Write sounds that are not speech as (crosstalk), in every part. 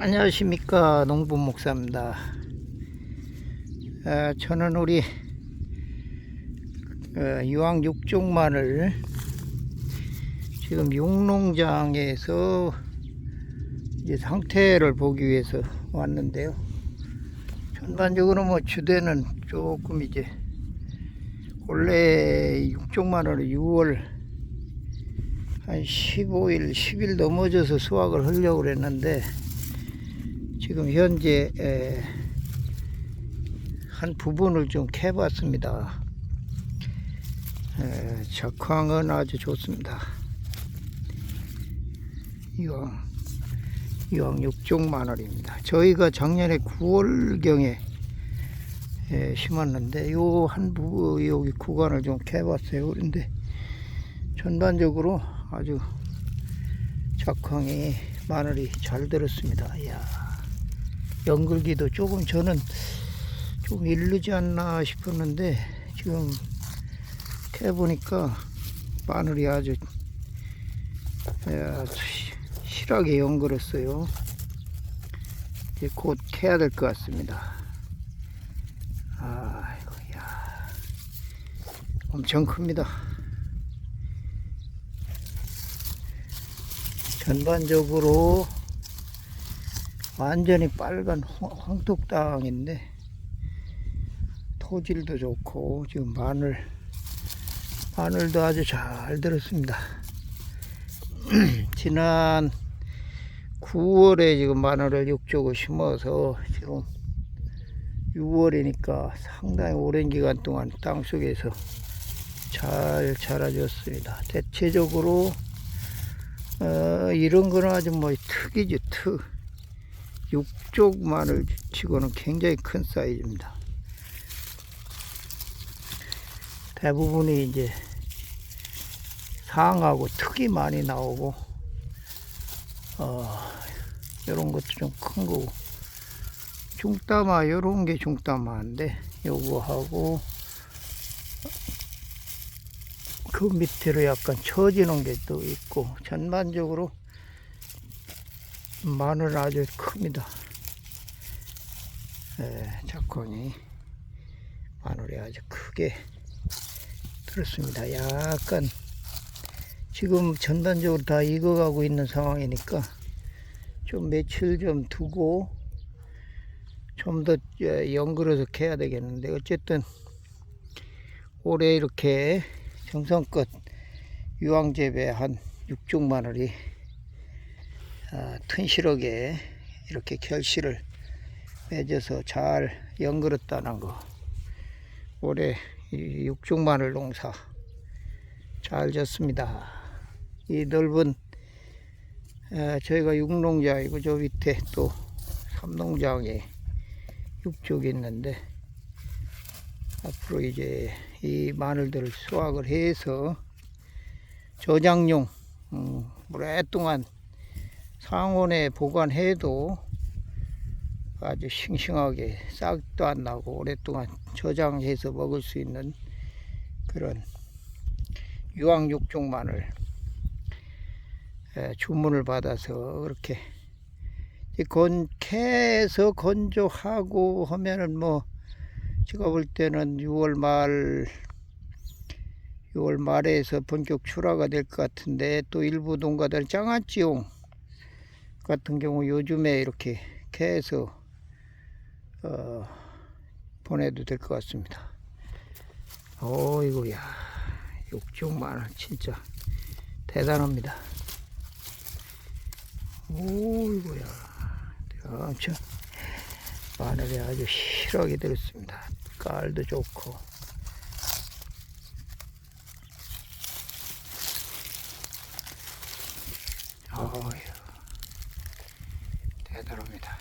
안녕하십니까 농부 목사입니다. 아, 저는 우리 어, 유황 육종만을 지금 육농장에서 이제 상태를 보기 위해서 왔는데요. 전반적으로 뭐 주대는 조금 이제 원래 육종만을 6월 한 15일, 10일 넘어져서 수확을 하려고 그랬는데 지금 현재 에, 한 부분을 좀 캐봤습니다. 에, 적황은 아주 좋습니다. 이왕 이왕 6종 마늘입니다. 저희가 작년에 9월경에 에, 심었는데 요 한부 여기 구간을 좀 캐봤어요. 그런데 전반적으로 아주 적황이 마늘이 잘 들었습니다. 이야. 연글기도 조금 저는 좀 이르지 않나 싶었는데 지금 캐보니까 마늘이 아주 야, 시- 실하게 연글었어요. 이제 곧 캐야 될 것 같습니다. 아이고, 야. 엄청 큽니다. 전반적으로 완전히 빨간 황- 황토 땅인데 토질도 좋고 지금 마늘 마늘도 아주 잘 들었습니다. (clears throat) 지난 9월에 지금 마늘을 육조고 심어서 지금 6월이니까 상당히 오랜 기간 동안 땅 속에서 잘 자라줬습니다. 대체적으로 어, 이런 거는 아주 뭐 특이죠, 특. 육쪽 마늘 치고는 굉장히 큰 사이즈입니다. 대부분이 이제 상하고 특이 많이 나오고, 어, 이런 것도 좀 큰 거고, 중따마, 이런 게 중따마인데, 요거하고, 그 밑으로 약간 처지는 게 또 있고, 전반적으로 마늘 아주 큽니다. 예, 작황이 마늘이 아주 크게 들었습니다. 약간 지금 전반적으로 다 익어가고 있는 상황이니까 좀 며칠 좀 두고 좀 더 연그러서 캐야 되겠는데 어쨌든 올해 이렇게 정성껏 유황재배한 육종 마늘이 아, 튼실하게 이렇게 결실을 맺어서 잘 연그렸다는 거. 올해 이 육종 마늘 농사 잘 졌습니다. 이 넓은 아, 저희가 육농장이고 저 밑에 또 삼농장에 육족이 있는데 앞으로 이제 이 마늘들을 수확을 해서 저장용 음, 오랫동안 상온에 보관해도 아주 싱싱하게 싹도 안 나고 오랫동안 저장해서 먹을 수 있는 그런 유황육종 마늘 에, 주문을 받아서 그렇게 이건 캐서 건조하고 하면은 뭐 제가 볼 때는 6월 말 6월 말에서 본격 출하가 될 것 같은데 또 일부 농가들은 장아찌용 같은 경우 요즘에 이렇게 캐서 어, 보내도 될 것 같습니다. 어이구야 육종 마늘 진짜 대단합니다. 오이구야 엄청 마늘이 아주 실하게 들었습니다. 깔도 좋고 어 휴 대단합니다.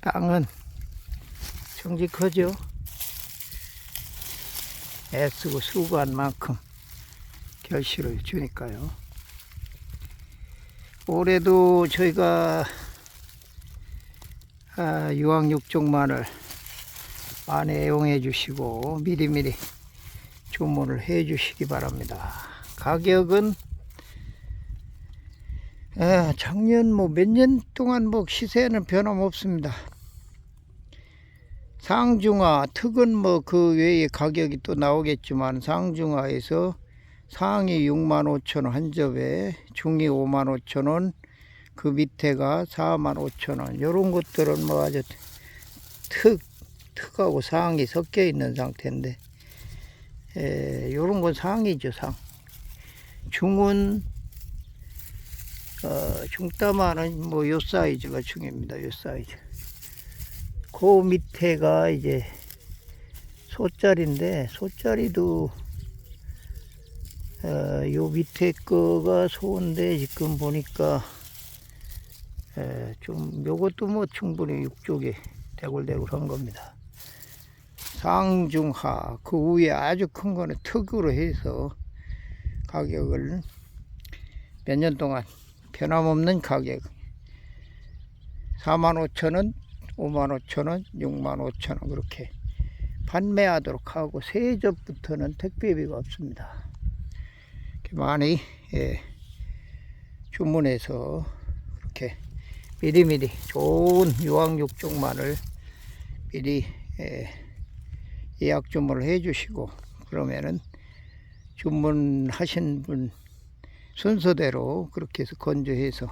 땅은 정직하죠. 애쓰고 수고한 만큼 결실을 주니까요. 올해도 저희가 아, 유황육종 마늘 많이 애용해 주시고 미리미리 주문을 해 주시기 바랍니다. 가격은 아, 작년 뭐 몇 년 동안 뭐 시세는 변함없습니다. 상중하, 특은 뭐 그 외에 가격이 또 나오겠지만 상중하에서 상이 6만 5천 원 한 접에 중이 5만 5천 원, 그 밑에가 4만 5천 원. 요런 것들은 뭐 아주 특, 특하고 상이 섞여 있는 상태인데, 에, 요런 건 상이죠, 상. 중은 어, 중따마는 뭐 요 사이즈가 중입니다. 요 사이즈. 그 밑에가 이제 소짜리인데 소짜리도 어, 요 밑에 거가 소인데 지금 보니까 에, 좀 요것도 뭐 충분히 육쪽에 대굴대굴한 겁니다. 상중하 그 위에 아주 큰 거는 특으로 해서 가격을 몇 년 동안 변함없는 가격 4만 5천 원, 5만 5천 원, 6만 5천 원 그렇게 판매하도록 하고 세접부터는 택배비가 없습니다. 이렇게 많이 예, 주문해서 그렇게 미리미리 좋은 유황육종만을 미리 예, 예약 주문을 해주시고 그러면은 주문하신 분 순서대로 그렇게 해서 건조해서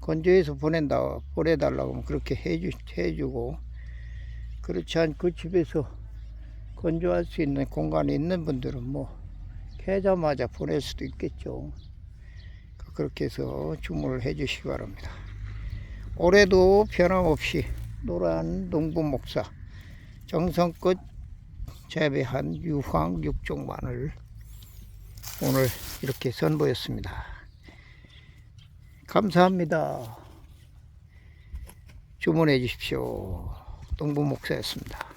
건조해서 보낸다 보내달라고 하면 그렇게 해주, 해주고 그렇지 않고 집에서 건조할 수 있는 공간이 있는 분들은 뭐 캐자마자 보낼 수도 있겠죠. 그렇게 해서 주문을 해 주시기 바랍니다. 올해도 변함없이 노란 농부 목사 정성껏 재배한 유황 육종 마늘 오늘 이렇게 선보였습니다. 감사합니다. 주문해 주십시오. 동부 목사였습니다.